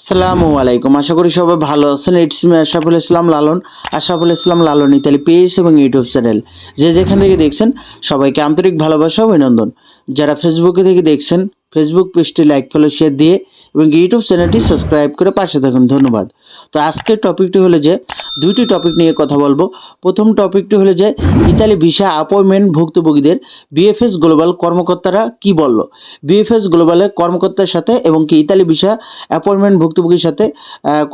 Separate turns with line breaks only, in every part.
আসসালামু আলাইকুম। আশা করি সবাই ভালো আছেন। It's me Ashaful Islam Lalon. Ashaful Islam Lalon Italy page এবং ইউটিউব চ্যানেল যে যেখান থেকে দেখছেন, সবাইকে আন্তরিক ভালোবাসা অভিনন্দন। যারা ফেসবুকে থেকে দেখছেন ফেসবুক পেজটি লাইক ফলো শেয়ার দিয়ে এবং ইউটিউব চ্যানেলটি সাবস্ক্রাইব করে পাশে থাকুন। ধন্যবাদ। তো আজকের টপিকটি হলো যে, দুইটি টপিক নিয়ে কথা বলব। প্রথম টপিকটি হলো যে, ইতালি ভিসা অ্যাপয়েন্টমেন্ট ভুক্তভোগীদের বিএফএস গ্লোবাল কর্মকর্তারা কি বলল? বিএফএস গ্লোবালের কর্মকর্তার সাথে এবং কি ইতালি ভিসা অ্যাপয়েন্টমেন্ট ভুক্তভোগীর সাথে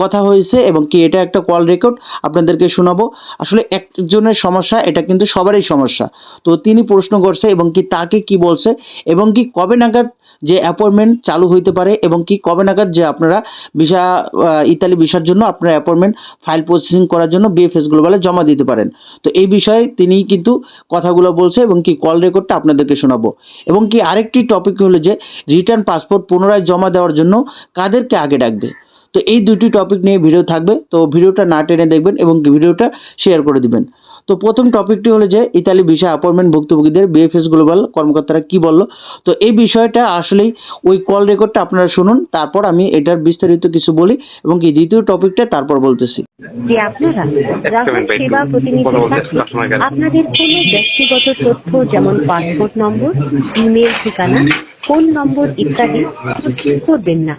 কথা হয়েছে এবং কি এটা একটা কল রেকর্ড আপনাদেরকে শোনাবো। আসলে একজনের সমস্যা, এটা কিন্তু সবারই সমস্যা। তো তিনি প্রশ্ন করছে এবং কি তাকে কি বলছে এবং কি কবে নাগাদ যে অ্যাপয়েন্টমেন্ট চালু হইতে পারে এবং কি কবে নাগাদ যে আপনারা ভিসা ইতালি ভিসার জন্য আপনার অ্যাপয়েন্টমেন্ট ফাইল প্রসেসিং করার জন্য বিএফএস গ্লোবালে জমা দিতে পারেন। তো এই বিষয়ে তিনি কিন্তু কথাগুলো বলছে এবং কি কল রেকর্ডটা আপনাদেরকে শোনাবো। এবং কি আরেকটি টপিক হলো যে রিটার্ন পাসপোর্ট পুনরায় জমা দেওয়ার জন্য কাদেরকে আগে ডাকবে। তো এই দুটি টপিক নিয়ে ভিডিও থাকবে। তো ভিডিওটা না টেনে দেখবেন এবং ভিডিওটা শেয়ার করে দিবেন। তো প্রথম টপিকটি হলো যে ইতালি ভিসা অ্যাপয়েন্টমেন্ট ভুক্তভোগীদের বিএফএস গ্লোবাল কর্মকর্তারা কি বলল তো এই বিষয়টা আসলেই ওই কল রেকর্ডটা আপনারা শুনুন তারপর আমি এটার বিস্তারিত কিছু বলি এবং কি দ্বিতীয় টপিকটা তারপর বলতেছি
যে আপনারা গ্রাহক সেবা। আপনাদের কোনো ব্যক্তিগত তথ্য যেমন পাসপোর্ট নম্বর ইমেল ঠিকানা ফোন নম্বর ইত্যাদি করবেন না।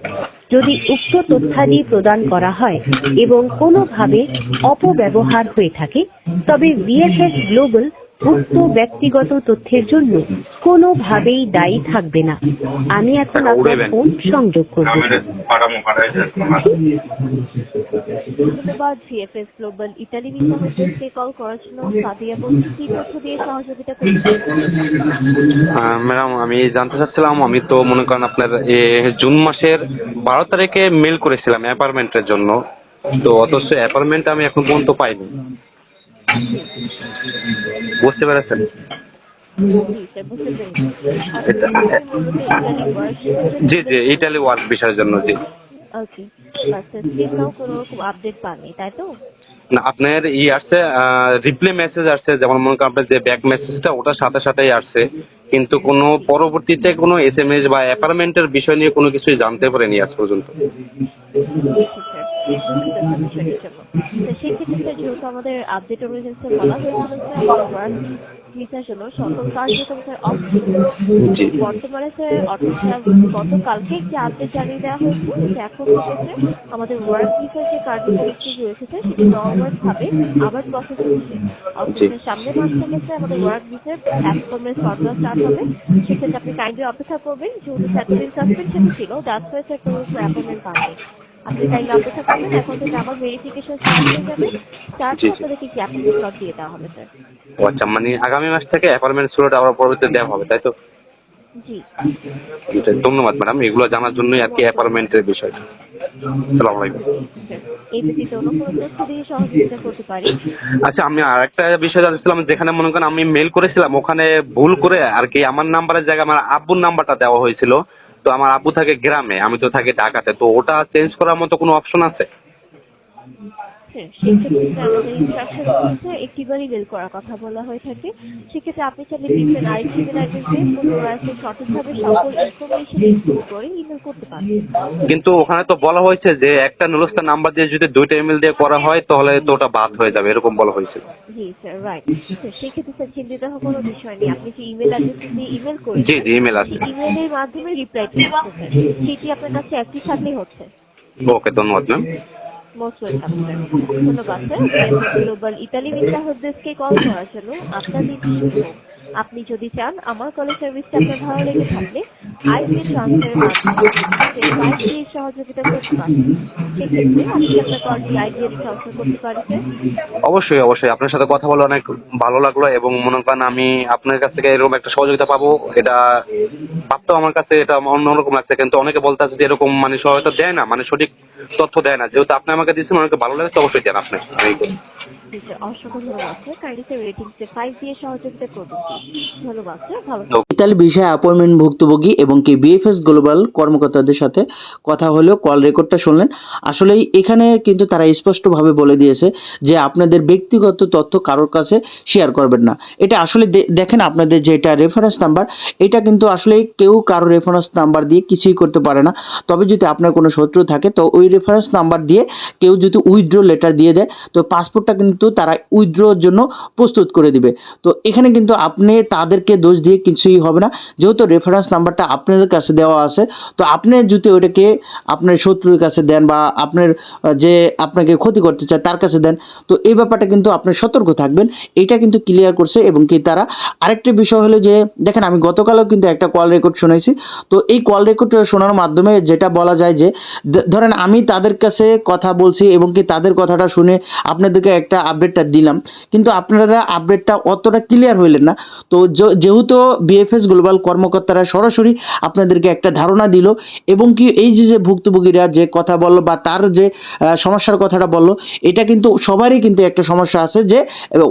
যদি উক্ত তথ্যাদি প্রদান করা হয় এবং কোনোভাবে অপব্যবহার হয়ে থাকে, তবে বিএসএস গ্লোবাল উক্ত ব্যক্তিগত তথ্যের জন্য কোনোভাবেই দায়ী থাকবে না। আমি এখন
টাকা
আপনার। ফোন সংযোগ করব।
গ্লোবাল ইতালি কল করার জন্য। সাদিয়া বলছি কি তথ্য দিয়ে সহযোগিতা করতে
ম্যাডাম আমি জানতে চাচ্ছিলাম আমি তো মনে করেন আপনার এ, জুন মাসের বারো তারিখে মেল করেছিলাম অ্যাপার্টমেন্টের জন্য। তো অথচ অ্যাপার্টমেন্ট আমি এখন পর্যন্ত পাইনি। বুঝতে পেরেছেন?
জি
জি ইটালি ওয়ার্ক বিষয়ের জন্য জি।
ওকে কোনো রকম আপডেট পাননি তাই তো?
না আপনার ই আসছে রিপ্লে মেসেজ আসছে যেমন মনে করেন আপনার যে ব্যাক মেসেজটা ওটার সাথে সাথেই আসছে। কিন্তু কোনো পরবর্তীতে কোনো এস এম এস বা অ্যাপার্টমেন্টের বিষয় নিয়ে কোনো কিছুই জানতে পারেনি আজ পর্যন্ত।
সেক্ষেত্রে যেহেতু আমাদের আপডেট অনুযায়ী বলা জন্য সকল গতকালকে আপডেট জানিয়ে দেওয়া হয়েছে এখন আমাদের রয়েছে ভাবে আবার প্রসেস মাস থেকে আমাদের স্টার্ট হবে সেক্ষেত্রে আপনি কাইন্ডলি অপেক্ষা করবেন যেহেতু ছিল আপনি কাইন্ডলি অপেক্ষা করবেন এখন থেকে আমার ভেরিফিকেশন স্টার্ট হয়ে যাবে। আপনাদেরকে কি অ্যাপয়েন্টমেন্ট স্লট দিয়ে দেওয়া হবে স্যার
ও আচ্ছা মানে আগামী মাস থেকে অ্যাপার্টমেন্ট স্লট আবার পরবর্তীতে দেওয়া হবে তাই তো?
জি।
ধন্যবাদ ম্যাডাম এগুলো জানার জন্যই আর কি অ্যাপার্টমেন্টের বিষয়। সালাম আলাইকুম। আচ্ছা আমি আর একটা বিষয় জানছিলাম যেখানে মনে করেন আমি মেল করেছিলাম ওখানে ভুল করে আর কি আমার নাম্বারের জায়গায় আমার আব্বুর নাম্বারটা দেওয়া হয়েছিল। তো আমার আব্বু থাকে গ্রামে, আমি তো থাকি ঢাকাতে, তো ওটা চেঞ্জ করার মতো কোনো অপশন আছে?
সেক্ষেত্রে স্যার আমাদের ইনস্ট্রাকশন হচ্ছে একটিবারই মেল করার কথা বলা হয়ে থাকে। সেক্ষেত্রে আপনি চাইলে দিচ্ছেন আরেকটি ইমেল অ্যাড্রেসে পুনরায় সঠিকভাবে সকল ইনফরমেশন করে ইমেল করতে পারবেন
কিন্তু ওখানে তো বলা হয়েছে যে একটা নুলস্তা নাম্বার দিয়ে যদি দুইটা ইমেল দিয়ে করা হয় তাহলে তো ওটা বাদ হয়ে যাবে এরকম বলা হয়েছে।
জি স্যার রাইট সেক্ষেত্রে স্যার চিন্তিত হওয়ার কোনো বিষয় নেই। আপনি যে ইমেল অ্যাড্রেস দিয়ে ইমেল
জি
করেছেন
জি ইমেল আছে
ইমেলের মাধ্যমে রিপ্লাইটি হচ্ছে সেটি আপনার কাছে একই সাথেই হচ্ছে।
ওকে ধন্যবাদ ম্যাম
মোস্ট ওয়েলকাম স্যার ধন্যবাদ স্যার গ্লোবাল ইতালি ভিসা হেল্পডেস্ককে কল করার জন্য হোক। আপনি যদি চান, আমার কলেজ সার্ভিসটা আপনার ভালো লেগে থাকলে মাধ্যমে সহযোগিতা করতে সেক্ষেত্রে করতে
অবশ্যই অবশ্যই। আপনার সাথে কথা বলে অনেক ভালো লাগল এবং মনে করেন আমি আপনার কাছ থেকে এরকম একটা সহযোগিতা পাবো। এটা ভাবতেও আমার কাছে এটা অন্যরকম লাগছে। কিন্তু অনেকে বলতে আছে যে এরকম মানে সহায়তা দেয় না মানে সঠিক তথ্য দেয় না। যেহেতু আপনি আমাকে দিচ্ছেন অনেকে ভালো লাগছে অবশ্যই দেন আপনি।
অসংখ্য ধন্যবাদ স্যার। কাইন্ডলি স্যার রেটিংসে ফাইভ দিয়ে সহযোগিতা করবেন ধন্যবাদ স্যার, ভালো
ইতালি ভিসা অ্যাপয়েন্টমেন্ট ভুক্তভোগী এবং কি বিএফএস গ্লোবাল কর্মকর্তাদের সাথে কথা হলেও কল রেকর্ডটা শুনলেন। আসলেই এখানে কিন্তু তারা স্পষ্টভাবে বলে দিয়েছে যে আপনাদের ব্যক্তিগত তথ্য কারোর কাছে শেয়ার করবেন না। এটা আসলে দেখেন আপনাদের যেটা রেফারেন্স নাম্বার এটা কিন্তু আসলে কেউ কারও রেফারেন্স নাম্বার দিয়ে কিছুই করতে পারে না। তবে যদি আপনার কোনো শত্রু থাকে, তো ওই রেফারেন্স নাম্বার দিয়ে কেউ যদি উইথড্র লেটার দিয়ে দেয়, তো পাসপোর্টটা কিন্তু তারা উইথড্রর জন্য প্রস্তুত করে দিবে। তো এখানে কিন্তু আপনি তাদেরকে দোষ দিয়ে কিছুই হবে না। যেহেতু রেফারেন্স নাম্বারটা আপনাদের কাছে দেওয়া আছে, তো আপনি যদি ওইটাকে আপনার শত্রুর কাছে দেন বা আপনার যে আপনাকে ক্ষতি করতে চায় তার কাছে দেন, তো এই ব্যাপারটা কিন্তু আপনি সতর্ক থাকবেন। এটা কিন্তু ক্লিয়ার করছে এবং কি তারা আরেকটা বিষয় হলো যে, দেখেন আমি গতকালও কিন্তু একটা কল রেকর্ড শুনেছি। তো এই কল রেকর্ড শোনার মাধ্যমে যেটা বলা যায় যে ধরেন আমি তাদের কাছে কথা বলছি এবং কি তাদের কথাটা শুনে আপনাদেরকে একটা আপডেটটা দিলাম, কিন্তু আপনারা আপডেটটা অতটা ক্লিয়ার হইলেন না। তো যেহেতু বিএফএস গ্লোবাল কর্মকর্তারা সরাসরি আপনাদেরকে একটা ধারণা দিল, এবং কি এই যে যে ভুক্তভোগীরা যে কথা বলল বা তার যে সমস্যার কথাটা বলল, এটা কিন্তু সবারই কিন্তু একটা সমস্যা আছে যে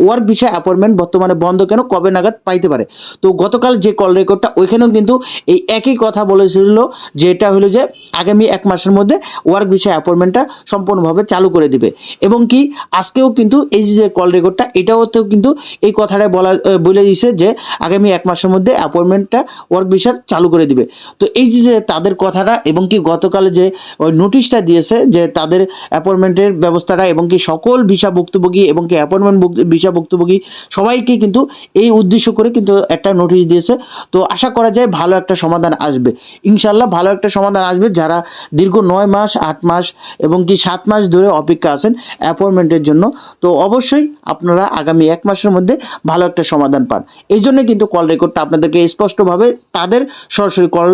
ওয়ার্ক বিষয় অ্যাপয়েন্টমেন্ট বর্তমানে বন্ধ কেন, কবে নাগাদ পাইতে পারে। তো গতকাল যে কল রেকর্ডটা ওইখানেও কিন্তু এই একই কথা বলেছিল যে, এটা হলো যে, আগামী এক মাসের মধ্যে ওয়ার্ক বিষয় অ্যাপয়েন্টমেন্টটা সম্পূর্ণভাবে চালু করে দিবে। এবং কি, আজকেও কিন্তু এই যে কল রেকর্ডটা এটাও এটাওতেও কিন্তু এই কথাটাই বলা বলে দিয়েছে যে আগামী এক মাসের মধ্যে অ্যাপয়েন্টমেন্টটা ওয়ার্ক বিষয় চালু করে দিবে। তো এই যে তাদের কথাটা এবং কি গতকালে যে ওই নোটিশটা দিয়েছে যে তাদের অ্যাপয়েন্টমেন্টের ব্যবস্থাটা এবং কি সকল ভিসা ভুক্তভোগী এবং কি অ্যাপয়েন্টমেন্ট ভিসা ভুক্তভোগী সবাইকে কিন্তু এই উদ্দেশ্য করে কিন্তু একটা নোটিশ দিয়েছে। তো আশা করা যায় ভালো একটা সমাধান আসবে। ইনশাল্লাহ ভালো একটা সমাধান আসবে যারা দীর্ঘ নয় মাস, আট মাস এবং কি সাত মাস ধরে অপেক্ষা আছেন অ্যাপয়েন্টমেন্টের জন্য। তো অবশ্যই আপনারা আগামী এক মাসের মধ্যে ভালো একটা সমাধান পান। এই জন্য কিন্তু কল রেকর্ডটা আপনাদেরকে স্পষ্টভাবে তাদের সরাসরি কল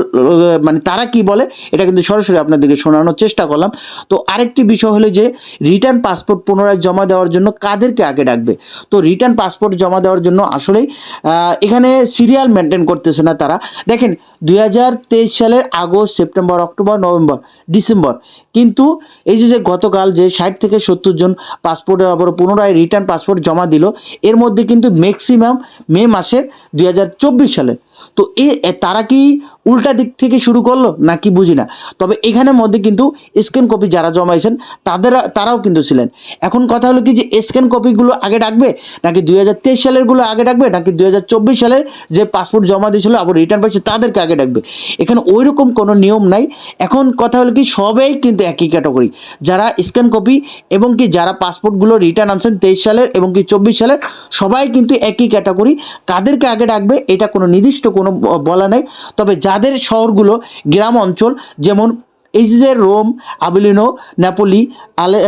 মানে তারা কি বলে, এটা কিন্তু সরাসরি আপনাদেরকে শোনানোর চেষ্টা করলাম। তো আরেকটি বিষয় হলো যে রিটার্ন পাসপোর্ট পুনরায় জমা দেওয়ার জন্য কাদেরকে আগে ডাকবে? তো রিটার্ন পাসপোর্ট জমা দেওয়ার জন্য আসলেই এখানে সিরিয়াল মেনটেন করতেছে না তারা। দেখেন, দুই হাজার তেইশ সালের August, September, October, November, December কিন্তু এই যে যে গতকাল যে ষাট থেকে সত্তর জন পাসপোর্টে আবার পুনরায় রিটার্ন পাসপোর্ট জমা দিল, এর মধ্যে কিন্তু ম্যাক্সিমাম মে মাসের দুই হাজার চব্বিশ সালে তো এ তারা কি উল্টা দিক থেকে শুরু করল নাকি বুঝি না? তবে এখানের মধ্যে কিন্তু স্ক্যান কপি যারা জমাইছেন, তাদের, তারাও কিন্তু ছিলেন। এখন কথা হলো কি যে স্ক্যান কপিগুলো আগে ডাকবে, নাকি দুই হাজার তেইশ সালেরগুলো আগে ডাকবে, নাকি দুই হাজার চব্বিশ সালের যে পাসপোর্ট জমা দিয়েছিল আবার রিটার্ন পাইছে, তাদেরকে আগে ডাকবে। এখানে ওই রকম কোনো নিয়ম নাই। এখন কথা হলো কি, সবাই কিন্তু একই ক্যাটাগরি যারা স্ক্যান কপি এবং কি যারা পাসপোর্টগুলো রিটার্ন আনছেন তেইশ সালের এবং কি চব্বিশ সালের, সবাই কিন্তু একই ক্যাটাগরি কাদেরকে আগে ডাকবে, এটা কোনো নির্দিষ্ট কোনো বলা নেই। তবে যাদের শহরগুলো গ্রাম অঞ্চল যেমন এই যে রোম আবেলিনো নেপোলি আলে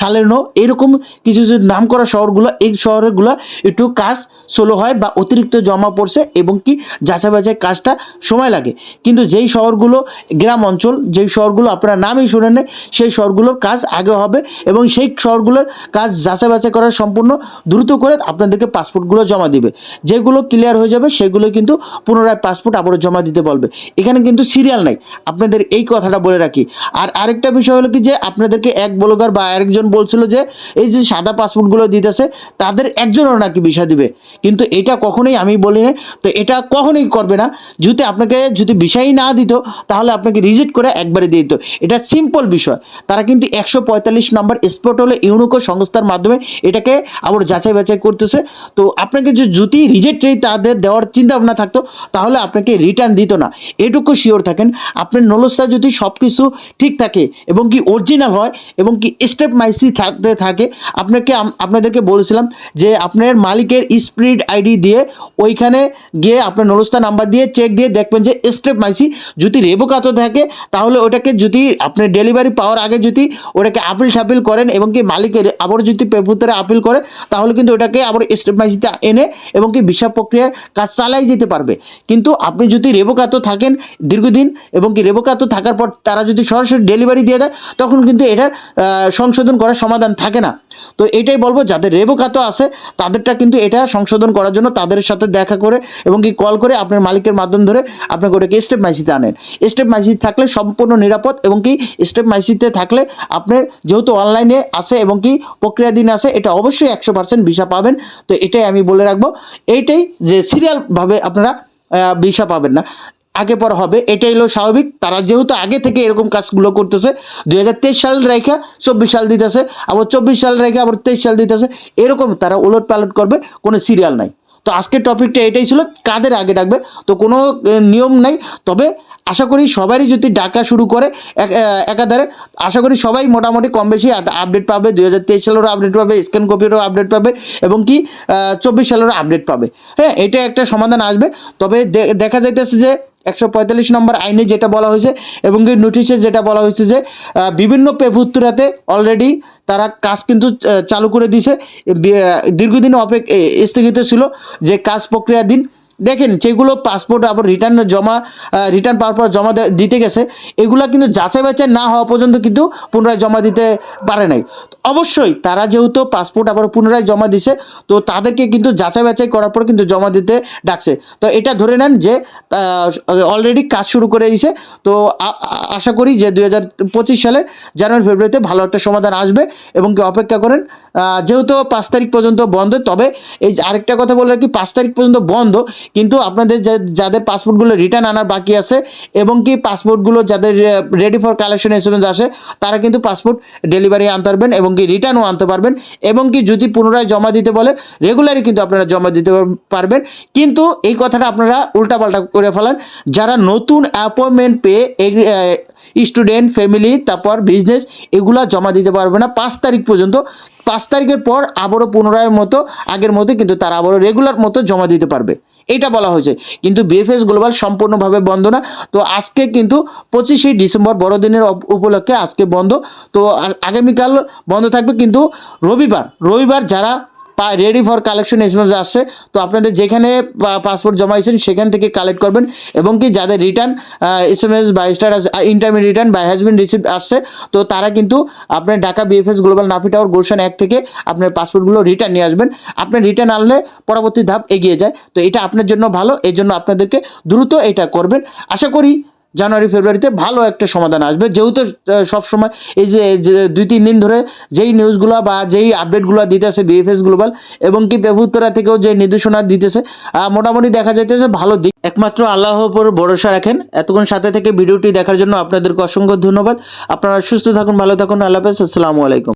সালেনো এরকম কিছু কিছু নাম করা শহরগুলো এই শহরগুলো একটু কাজ সোলো হয় বা অতিরিক্ত জমা পড়ছে এবং কি যাচাই বাছাই কাজটা সময় লাগে। কিন্তু যেই শহরগুলো গ্রাম অঞ্চল যেই শহরগুলো আপনারা নামই শুনেন নাই, সেই শহরগুলোর কাজ আগে হবে এবং সেই শহরগুলোর কাজ যাচাই বাছাই করার সম্পূর্ণ দ্রুত করে আপনাদেরকে পাসপোর্টগুলো জমা দিবে। যেগুলো ক্লিয়ার হয়ে যাবে সেগুলো কিন্তু পুনরায় পাসপোর্ট আবারও জমা দিতে বলবে। এখানে কিন্তু সিরিয়াল নাই। আপনাদের এই কথাটা বলে রাখি। আর আরেকটা বিষয় হলো কি যে, আপনাদেরকে এক ব্লগার বা আরেকজন বলছিল যে, এই যে সাদা পাসপোর্টগুলো দিতেছে, তাদের একজনও নাকি ভিসা দিবে। কিন্তু এটা কখনোই আমি বলি না তো এটা কখনোই করবে না। যদি আপনাকে যদি ভিসাই না দিত, তাহলে আপনাকে রিজেক্ট করে একবারে দিয়ে দিত। এটা সিম্পল বিষয়। তারা কিন্তু একশো পঁয়তাল্লিশ নম্বর স্পট হলে ইউনিকো সংস্থার মাধ্যমে এটাকে আবার যাচাই বাছাই করতেছে। তো আপনাকে যে যদি রিজেক্ট তাদের দেওয়ার চিন্তা ভাবনা থাকতো, তাহলে আপনাকে রিটার্ন দিত না। এটুকু শিওর থাকেন, আপনার নলসটা যদি সব কিছু ঠিক থাকে এবং কি অরিজিনাল হয় এবং কি স্টেপ মাইসি থাকতে থাকে। আপনাকে আপনাদেরকে বলেছিলাম যে আপনার মালিকের স্পিড আইডি দিয়ে ওইখানে গিয়ে আপনার নলস্তা নাম্বার দিয়ে চেক দিয়ে দেখবেন যে স্টেপ মাইসি যদি রেবোকাতো থাকে, তাহলে ওটাকে যদি আপনার ডেলিভারি পাওয়ার আগে যদি ওটাকে আপিল ঠাপিল করেন এবং কি মালিকের আবার যদি পেপুতরে আপিল করে, তাহলে কিন্তু ওটাকে আবার স্টেপ মাইসিতে এনে এবং কি ভিসা প্রক্রিয়া কাজ চালাই যেতে পারবে। কিন্তু আপনি যদি রেবোকাতো থাকেন দীর্ঘদিন এবং কি রেবোকাতো থাকার পর তারা যদি সরাসরি ডেলিভারি দিয়ে দেয়, তখন কিন্তু এটার সংশোধন করার সমাধান থাকে না। তো এটাই বলব, যাদের রেবোকাতো আছে, তাদেরটা কিন্তু এটা সংশোধন করার জন্য তাদের সাথে দেখা করে এবং কি কল করে আপনার মালিকের মাধ্যম ধরে আপনাকে ওটাকে স্টেপ মাইসিতে আনেন। স্টেপ মাইসিতে থাকলে সম্পূর্ণ নিরাপদ এবং কি স্টেপ মাইসিতে থাকলে আপনার যেহেতু অনলাইনে আছে এবং কি প্রক্রিয়াধীন আছে, এটা অবশ্যই একশো পার্সেন্ট ভিসা পাবেন। তো এটাই আমি বলে রাখব, এইটাই যে সিরিয়ালভাবে আপনারা ভিসা পাবেন না। আগে পর হবে, এটাই হলো স্বাভাবিক। তারা যেহেতু আগে থেকে এরকম কাজগুলো করতেছে, দুই হাজার তেইশ সাল রেখা চব্বিশ সাল দিতেছে, আবার চব্বিশ সাল রেখে আবার তেইশ সাল দিতেছে, এরকম তারা ওলট পালট করবে, কোনো সিরিয়াল নাই। তো আজকের টপিকটা এটাই ছিল, কাদের আগে ডাকবে? তো কোনো নিয়ম নাই, তবে আশা করি সবারই যদি ডাকা শুরু করে, এক- একাধারে, আশা করি সবাই মোটামুটি কম বেশি আপডেট পাবে, দুই হাজার তেইশ সালেরও আপডেট পাবে স্ক্যান কপিরও আপডেট পাবে, এবং কি চব্বিশ সালেরও আপডেট পাবে। হ্যাঁ এটা একটা সমাধান আসবে, তবে দেখা যাইতেছে যে একশো পঁয়তাল্লিশ নম্বর আইনে যেটা বলা হয়েছে এবং এই নোটিশে যেটা বলা হয়েছে যে বিভিন্ন পেভুত্তরাতে অলরেডি তারা কাজ কিন্তু চালু করে দিয়েছে। দীর্ঘদিন অপেক্ষা স্থগিত ছিল যে কাজ প্রক্রিয়াধীন দেখেন যেগুলো পাসপোর্ট আবার রিটার্ন জমা রিটার্ন পাওয়ার পর জমা দিতে গেছে। এগুলো কিন্তু যাচাই বাছাই না হওয়া পর্যন্ত কিন্তু পুনরায় জমা দিতে পারে নাই। অবশ্যই তারা যেহেতু পাসপোর্ট আবার পুনরায় জমা দিছে, তো তাদেরকে কিন্তু যাচাই বাছাই করার পর কিন্তু জমা দিতে ডাকছে। তো এটা ধরে নেন যে অলরেডি কাজ শুরু করে দিয়েছে তো আশা করি যে দুই হাজার পঁচিশ সালের জানুয়ারি, ফেব্রুয়ারিতে ভালো একটা সমাধান আসবে এবং কি অপেক্ষা করেন যেহেতু পাঁচ তারিখ পর্যন্ত বন্ধ, তবে এই আরেকটা কথা বলে রাখি, পাঁচ তারিখ পর্যন্ত বন্ধ কিন্তু আপনাদের যাদের পাসপোর্টগুলো রিটার্ন আনার বাকি আছে এবং কি পাসপোর্টগুলো যাদের রেডি ফর কালেকশন এসএমএস আসে, তারা কিন্তু পাসপোর্ট ডেলিভারি আনতে পারবেন এবং কি রিটার্নও আনতে পারবেন এবং কি যদি পুনরায় জমা দিতে বলে রেগুলারই কিন্তু আপনারা জমা দিতে পারবেন। কিন্তু এই কথাটা আপনারা উল্টাপাল্টা করে ফেলান, যারা নতুন অ্যাপয়েন্টমেন্ট পেয়ে স্টুডেন্ট ফ্যামিলি তারপর বিজনেস এগুলো জমা দিতে পারবে না। পাঁচ তারিখ পর্যন্ত, পাঁচ তারিখের পর আবারও পুনরায় মতো, আগের মতো কিন্তু তারা আবারও রেগুলার মতো জমা দিতে পারবে। এটা বলা হয়েছে। কিন্তু বিএফএস গ্লোবাল সম্পূর্ণভাবে বন্ধ না। তো আজকে কিন্তু পঁচিশে ডিসেম্বর বড়দিনের উপলক্ষে আজকে বন্ধ। তো আগামীকাল বন্ধ থাকবে কিন্তু রবিবার। রবিবার যারা রেডি ফর কালেকশন এসএমএস আসছে। তো আপনাদের যেখানে পাসপোর্ট জমাইছেন, সেখান থেকে কালেক্ট করবেন এবং কি যাদের রিটার্ন এস এম এস বা স্টাটাস ইন্টারমিডিয়েট রিটার্ন বা হ্যাজ রিসিভ আসছে, তো তারা কিন্তু আপনার Dhaka VFS Global Nafi tower Gulshan এক থেকে আপনার পাসপোর্টগুলো রিটার্ন নিয়ে আসবেন। আপনার রিটার্ন আনলে পরবর্তী ধাপ এগিয়ে যায়। তো এটা আপনার জন্য ভালো, এর জন্য আপনাদেরকে দ্রুত এটা করবেন। আশা করি জানুয়ারি, ফেব্রুয়ারিতে ভালো একটা সমাধান আসবে। যেহেতু সবসময় এই যে দুই, তিন দিন ধরে যেই নিউজগুলো বা যেই আপডেটগুলো দিতেছে বিএফএস গ্লোবাল এবং কি পেভুত্তরা থেকেও যে নির্দেশনা দিতেছে মোটামুটি দেখা যাইতেছে ভালো দিক। একমাত্র আল্লাহর উপর ভরসা রাখেন। এতক্ষণ সাথে থেকে ভিডিওটি দেখার জন্য আপনাদেরকে অসংখ্য ধন্যবাদ। আপনারা সুস্থ থাকুন, ভালো থাকুন। আল্লাহ হাফেজ। আসসালামু আলাইকুম।